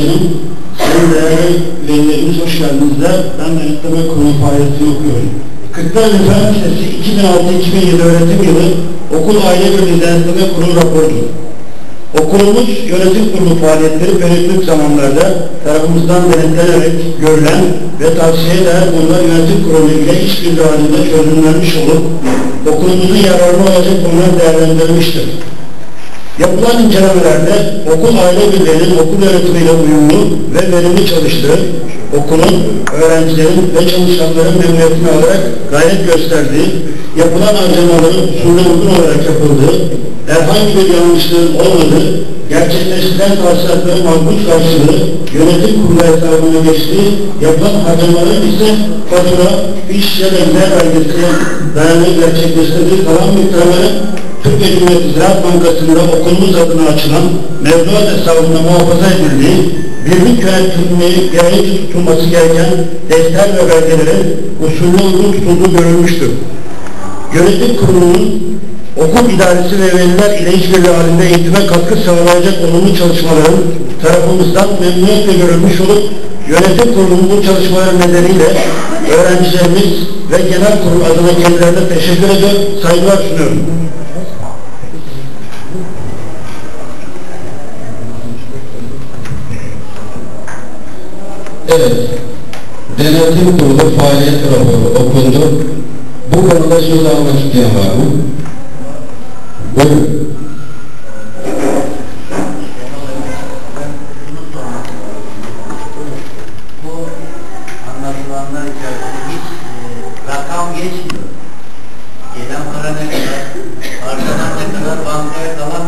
Sayın değerli velilerimiz hoş geldinizler. Ben denetleme kurulu faaliyetini okuyorum. Kırklareli Fen Lisesi 2006-2007 öğretim yılı okul aile birliği denetleme kurulu raporudur. Okulumuz yönetim kurulu faaliyetleri periyodik zamanlarda tarafımızdan denetlenerek görülen ve tavsiye değer konular yönetim kurulu ile işbirliği halinde çözümlenmiş olup okulumuzun yararına olacak konular değerlendirilmiştir. Yapılan incelemelerde okul aile birliğinin okul yönetimiyle uyumlu ve verimli çalıştığı, okulun, öğrencilerin ve çalışanların memnuniyetini alarak gayret gösterdiği, yapılan harcamaların usulüne uygun olarak yapıldığı, herhangi bir yanlışlığın olmadığı, gerçekleştirilen tahsilatların makbul karşılığı, yönetim kurulu hesabına geçtiği, yapılan harcamaların ise fatura, iş ya da gider belgesine dayalı gerçekleştirdiği kalan miktarları Türkiye Cumhuriyeti Ziraat Bankası'nda okulumuz adına açılan mevduat hesabında muhafaza edildiği, birlik yönetimliği gereğince tutulması gereken defter ve belgelerin usulüne uygun tutulduğu görülmüştür. Yönetim kurulunun okul idaresi ve veliler ile işbirliği halinde eğitime katkı sağlayacak olumlu çalışmaların tarafımızdan memnuniyetle görülmüş olup yönetim kurulunun bu çalışmalar nedeniyle öğrencilerimiz ve genel kurul adına kendilerine teşekkür eder, saygılar sunuyorum. Evet, denetim kurulu faaliyet raporu okundu. Bu konuda söz almak isteyen var mı? Buyurun. e, geçmiyor. Gelen para ne kadar, arkadan ne kadar, bankaya kalan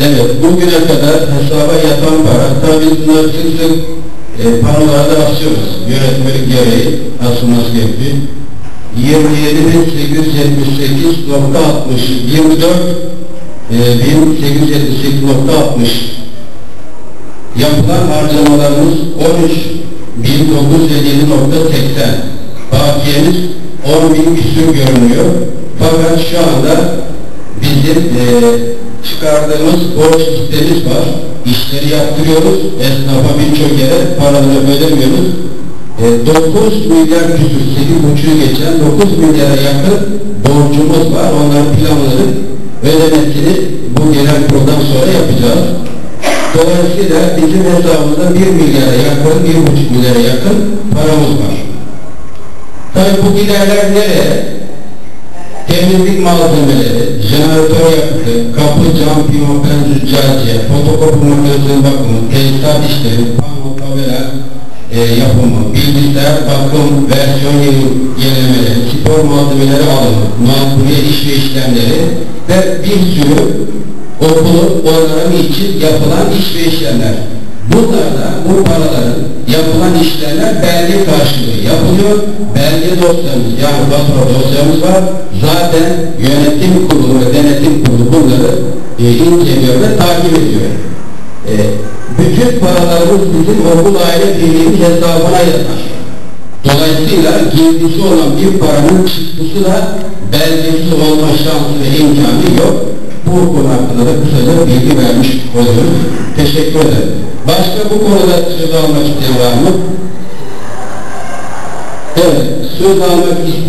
Evet, bugüne kadar hesaba yatan para, tabi bunlar sık sık e, panolarda asıyoruz. Yönetmelik gereği asılması gerekiyor. 27.878.60 24 e, 1878.60 Yapılan harcamalarımız 13.1957.80 Bakiyemiz 10.000 küsur görünüyor. Fakat şu anda bizim e, çıkardığımız borç listemiz var. İşleri yaptırıyoruz. Esnafa birçok yere paraları ödemiyoruz. E, 9 milyar küsur, 8,5'ü geçen 9 milyara yakın borcumuz var. Onların planları ödemesini bu genel kuruldan sonra yapacağız. Dolayısıyla bizim hesabımızda 1 milyara yakın, 1,5 milyara yakın paramız var. Tabii bu giderler nereye? Temizlik malzemeleri, jeneratör yakıtı, kapı, cam, pimapen, züccaciye, fotokopi makinesinin bakımı, tesisat işleri, pano, tabela e, yapımı, bilgisayar, bakım, versiyon yenilemeleri, spor malzemeleri alımı, makbuliye iş ve işlemleri ve bir sürü okulun onların için yapılan iş ve işlemler. Bunlarda bu paraların yapılan işlemler belge karşılığı yapılıyor. Belge dosyamız yani fatura dosyamız var. Zaten yönetim kurulu ve denetim kurulu bunları e, inceliyor ve takip ediyor. E, bütün paralarımız bizim okul aile birliğinin hesabına yatar. Dolayısıyla girdisi olan bir paranın çıktısı da belgesiz olma şansı ve imkanı yok. Bu konu hakkında da kısaca bilgi vermiş oluyoruz. Teşekkür ederim. Başka bu konuda söz almak isteyen var mı? Evet, söz almak isteyen